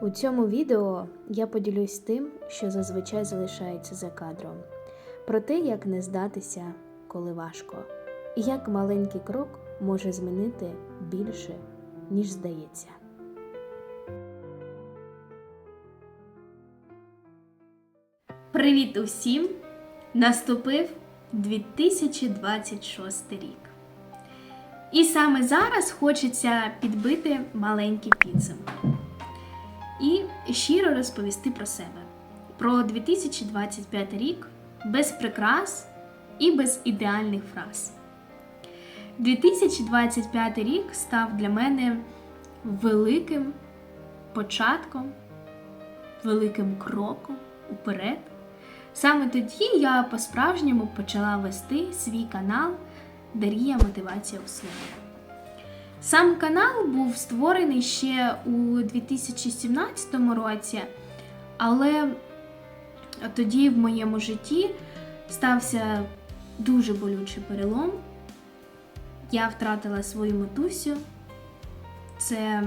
У цьому відео я поділюсь тим, що зазвичай залишається за кадром, про те, як не здатися, коли важко, і як маленький крок може змінити більше, ніж здається. Привіт усім! Наступив 2026 рік. І саме зараз хочеться підбити маленький підсумок і щиро розповісти про себе, про 2025 рік без прикрас і без ідеальних фраз. 2025 рік став для мене великим початком, великим кроком уперед. Саме тоді я по-справжньому почала вести свій канал Дарія Мотивація у слові. Сам канал був створений ще у 2017 році, але тоді в моєму житті стався дуже болючий перелом. Я втратила свою матусю. Це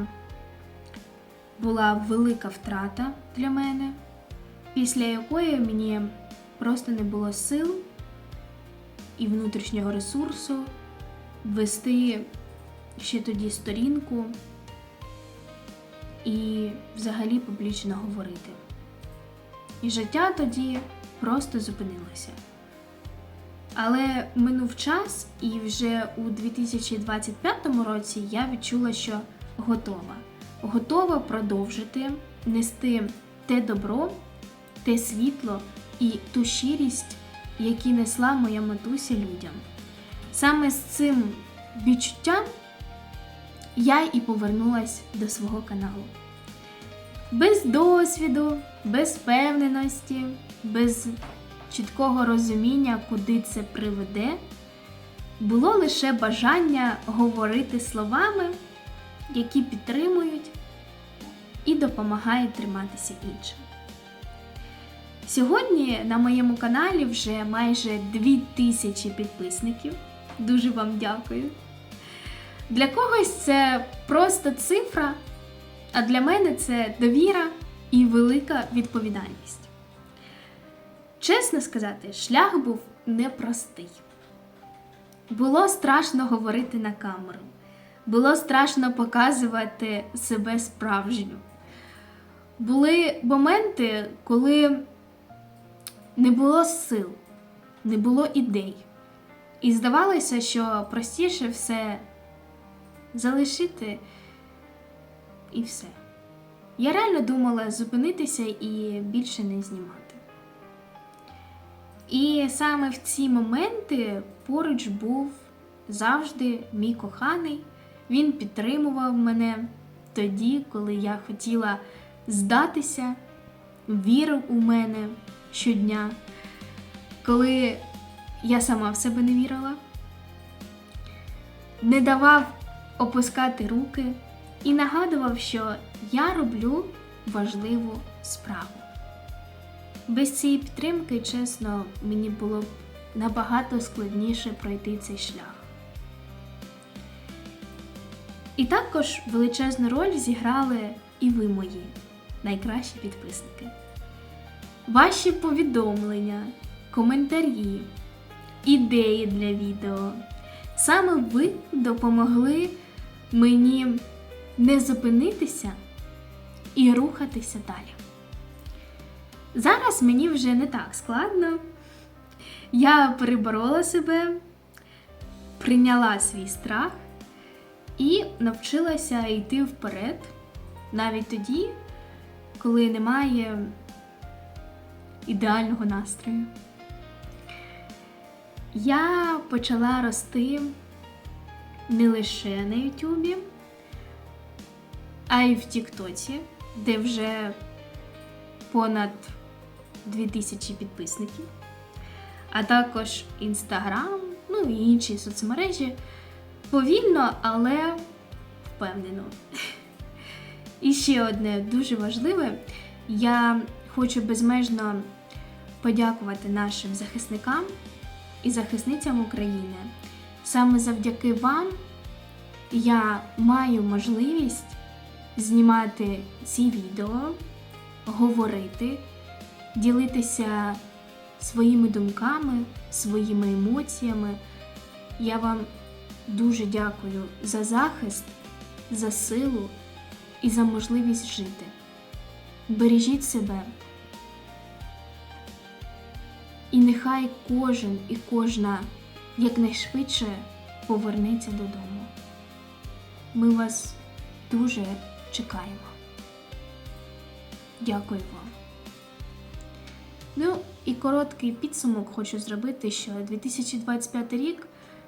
була велика втрата для мене, після якої мені просто не було сил і внутрішнього ресурсу вести ще тоді сторінку і взагалі публічно говорити. І життя тоді просто зупинилося. Але минув час, і вже у 2025 році я відчула, що готова. Готова продовжити нести те добро, те світло і ту щирість, які несла моя матуся людям. Саме з цим відчуттям я і повернулась до свого каналу. Без досвіду, без впевненості, без чіткого розуміння, куди це приведе, було лише бажання говорити словами, які підтримують і допомагають триматися іншим. Сьогодні на моєму каналі вже майже 2000 підписників. Дуже вам дякую. Для когось це просто цифра, а для мене це довіра і велика відповідальність. Чесно сказати, шлях був непростий. Було страшно говорити на камеру, було страшно показувати себе справжню. Були моменти, коли не було сил, не було ідей. І здавалося, що простіше все залишити і все. Я реально думала зупинитися і більше не знімати. І саме в ці моменти поруч був завжди мій коханий. Він підтримував мене тоді, коли я хотіла здатися, вірив у мене щодня, коли я сама в себе не вірила, не давав опускати руки і нагадував, що я роблю важливу справу. Без цієї підтримки, чесно, мені було б набагато складніше пройти цей шлях. І також величезну роль зіграли і ви мої найкращі підписники. Ваші повідомлення, коментарі, ідеї для відео. Саме ви допомогли мені не зупинитися і рухатися далі. Зараз мені вже не так складно. Я переборола себе, прийняла свій страх і навчилася йти вперед навіть тоді, коли немає ідеального настрою. Я почала рости не лише на Ютубі, а й в Тіктоці, де вже понад 2000 підписників, а також Інстаграм, ну і інші соцмережі. Повільно, але впевнено. І ще одне дуже важливе, я хочу безмежно подякувати нашим захисникам і захисницям України. Саме завдяки вам я маю можливість знімати ці відео, говорити, ділитися своїми думками, своїми емоціями. Я вам дуже дякую за захист, за силу і за можливість жити. Бережіть себе. І нехай кожен і кожна якнайшвидше повернеться додому. Ми вас дуже чекаємо. Дякую вам. Ну і короткий підсумок хочу зробити, що 2025 рік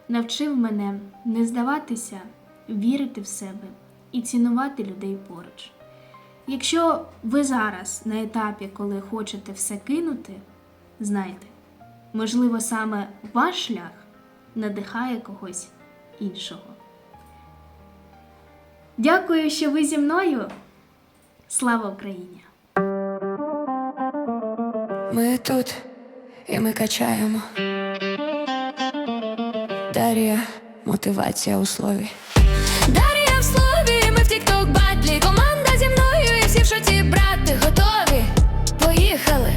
навчив мене не здаватися, вірити в себе і цінувати людей поруч. Якщо ви зараз на етапі, коли хочете все кинути, знайте, можливо, саме ваш шлях надихає когось іншого. Дякую, що ви зі мною. Слава Україні! Ми тут і ми качаємо. Дарія мотивація у слові. Дарія в слові, ми в тікток батлі. Команда зі мною і всі в шоці брати готові. Поїхали.